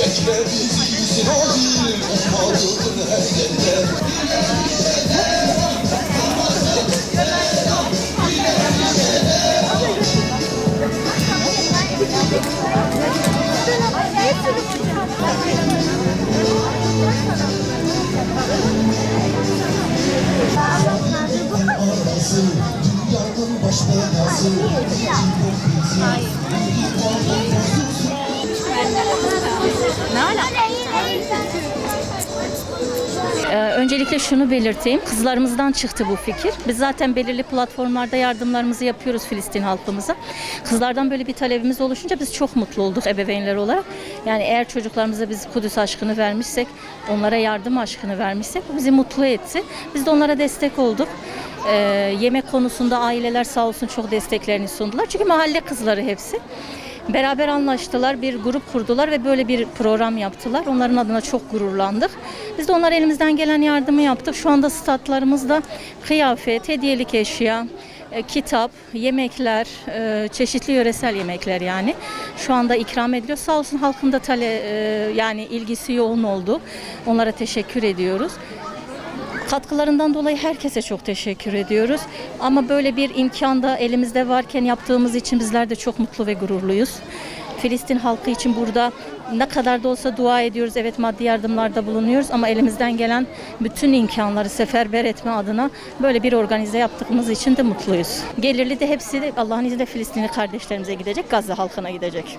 Bekle bizi yüzün o değil Ummadığın her yerde. Ee, öncelikle şunu belirteyim. Kızlarımızdan çıktı bu fikir. Biz zaten belirli platformlarda yardımlarımızı yapıyoruz Filistin halkımıza. Kızlardan böyle bir talebimiz oluşunca biz çok mutlu olduk ebeveynler olarak. Yani eğer çocuklarımıza biz Kudüs aşkını vermişsek, onlara yardım aşkını vermişsek bu bizi mutlu etti. Biz de onlara destek olduk. Ee, yemek konusunda aileler sağ olsun çok desteklerini sundular. Çünkü mahalle kızları hepsi. Beraber anlaştılar, bir grup kurdular ve böyle bir program yaptılar. Onların adına çok gururlandık. Biz de onlara elimizden gelen yardımı yaptık. Şu anda statlarımızda kıyafet, hediyelik eşya, e, kitap, yemekler, e, çeşitli yöresel yemekler yani şu anda ikram ediliyor. Sağ olsun halkın da tale, e, yani ilgisi yoğun oldu. Onlara teşekkür ediyoruz. Katkılarından dolayı herkese çok teşekkür ediyoruz. Ama böyle bir imkan da elimizde varken yaptığımız için bizler de çok mutlu ve gururluyuz. Filistin halkı için burada ne kadar da olsa dua ediyoruz. Evet maddi yardımlarda bulunuyoruz ama elimizden gelen bütün imkanları seferber etme adına böyle bir organize yaptığımız için de mutluyuz. Gelirli de hepsi de Allah'ın izniyle Filistinli kardeşlerimize gidecek, Gazze halkına gidecek.